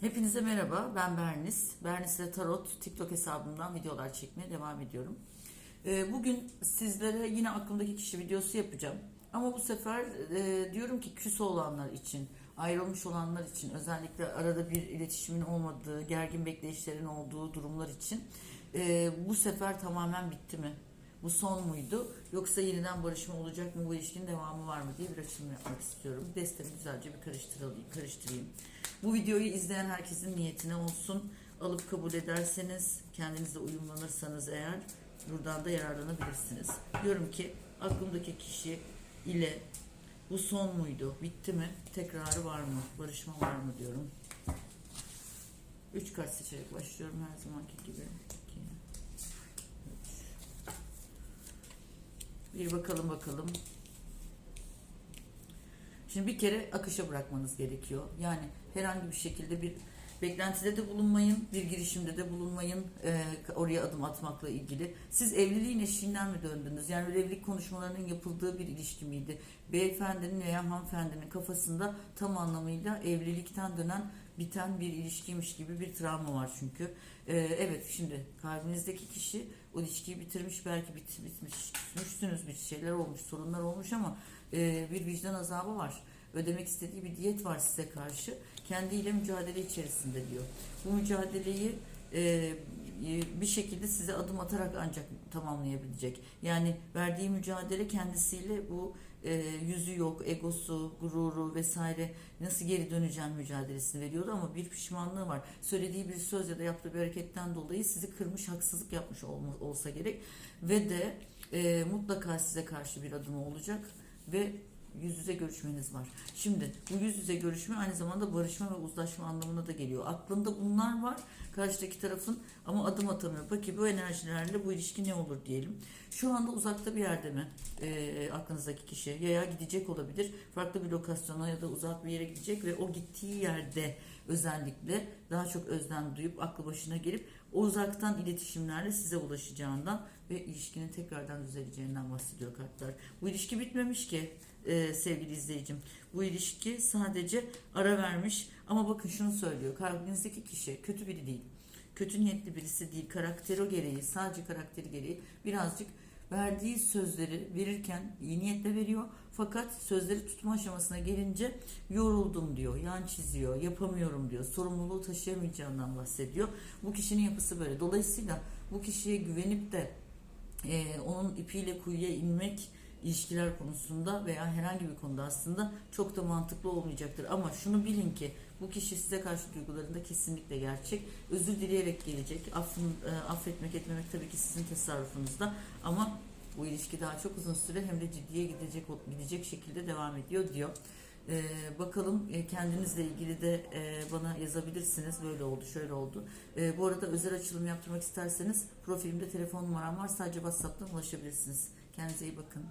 Hepinize merhaba, ben Bernis. Bernis ile Tarot TikTok hesabımdan videolar çekmeye devam ediyorum. Ee, Bugün sizlere yine aklımdaki kişi videosu yapacağım. Ama bu sefer e, diyorum ki küs olanlar için, ayrılmış olanlar için, özellikle arada bir iletişimin olmadığı, gergin bekleyişlerin olduğu durumlar için e, bu sefer tamamen bitti mi? Bu son muydu? Yoksa yeniden barışma olacak mı? Bu ilişkinin devamı var mı diye bir açılım yapmak istiyorum. Destemi güzelce bir karıştırayım. karıştırayım. Bu videoyu izleyen herkesin niyetine olsun. Alıp kabul ederseniz, kendinizle uyumlanırsanız eğer buradan da yararlanabilirsiniz. Diyorum ki aklımdaki kişi ile bu son muydu? Bitti mi? Tekrarı var mı? Barışma var mı diyorum. Üç kart seçerek başlıyorum her zamanki gibi. İki, üç. Bir bakalım bakalım. Şimdi bir kere akışa bırakmanız gerekiyor. Yani herhangi bir şekilde bir beklentide de bulunmayın, bir girişimde de bulunmayın e, oraya adım atmakla ilgili. Siz evliliğin eşiğinden mi döndünüz? Yani evlilik konuşmalarının yapıldığı bir ilişki miydi? Beyefendinin veya hanımefendinin kafasında tam anlamıyla evlilikten dönen biten bir ilişkiymiş gibi bir travma var çünkü. E, evet şimdi kalbinizdeki kişi o ilişkiyi bitirmiş belki bit, bitmiş, küsmüşsünüz bir şeyler olmuş, sorunlar olmuş ama e, bir vicdan azabı var. Ödemek istediği bir diyet var size karşı. Kendiyle mücadele içerisinde diyor. Bu mücadeleyi e, e, bir şekilde size adım atarak ancak tamamlayabilecek. Yani verdiği mücadele kendisiyle bu e, yüzü yok, egosu, gururu vesaire nasıl geri döneceğim mücadelesini veriyordu ama bir pişmanlığı var. Söylediği bir söz ya da yaptığı bir hareketten dolayı sizi kırmış, haksızlık yapmış olma, olsa gerek ve de e, mutlaka size karşı bir adımı olacak ve yüz yüze görüşmeniz var. Şimdi bu yüz yüze görüşme aynı zamanda barışma ve uzlaşma anlamına da geliyor. Aklında bunlar var karşıdaki tarafın ama adım atamıyor. Peki bu enerjilerle bu ilişki ne olur diyelim. Şu anda uzakta bir yerde mi e, aklınızdaki kişi ya gidecek olabilir. Farklı bir lokasyona ya da uzak bir yere gidecek ve o gittiği yerde özellikle daha çok özlem duyup aklı başına gelip o uzaktan iletişimlerle size ulaşacağından ve ilişkinin tekrardan düzeleceğinden bahsediyor kartlar. Bu ilişki bitmemiş ki e, sevgili izleyicim. Bu ilişki sadece ara vermiş ama bakın şunu söylüyor. Kalbinizdeki kişi kötü biri değil. Kötü niyetli birisi değil. Karakteri gereği, sadece karakteri gereği birazcık verdiği sözleri verirken iyi niyetle veriyor. Fakat sözleri tutma aşamasına gelince yoruldum diyor, yan çiziyor, yapamıyorum diyor, sorumluluğu taşıyamayacağından bahsediyor. Bu kişinin yapısı böyle. Dolayısıyla bu kişiye güvenip de e, onun ipiyle kuyuya inmek ilişkiler konusunda veya herhangi bir konuda aslında çok da mantıklı olmayacaktır. Ama şunu bilin ki bu kişi size karşı duygularında kesinlikle gerçek. Özür dileyerek gelecek. Affın, e, affetmek etmemek tabii ki sizin tasarrufunuzda ama bu ilişki daha çok uzun süre hem de ciddiye gidecek gidecek şekilde devam ediyor diyor. Ee, bakalım e, kendinizle ilgili de e, bana yazabilirsiniz. Böyle oldu, şöyle oldu. E, bu arada özel açılım yaptırmak isterseniz profilimde telefon numaram var. Sadece WhatsApp'tan ulaşabilirsiniz. Kendinize iyi bakın.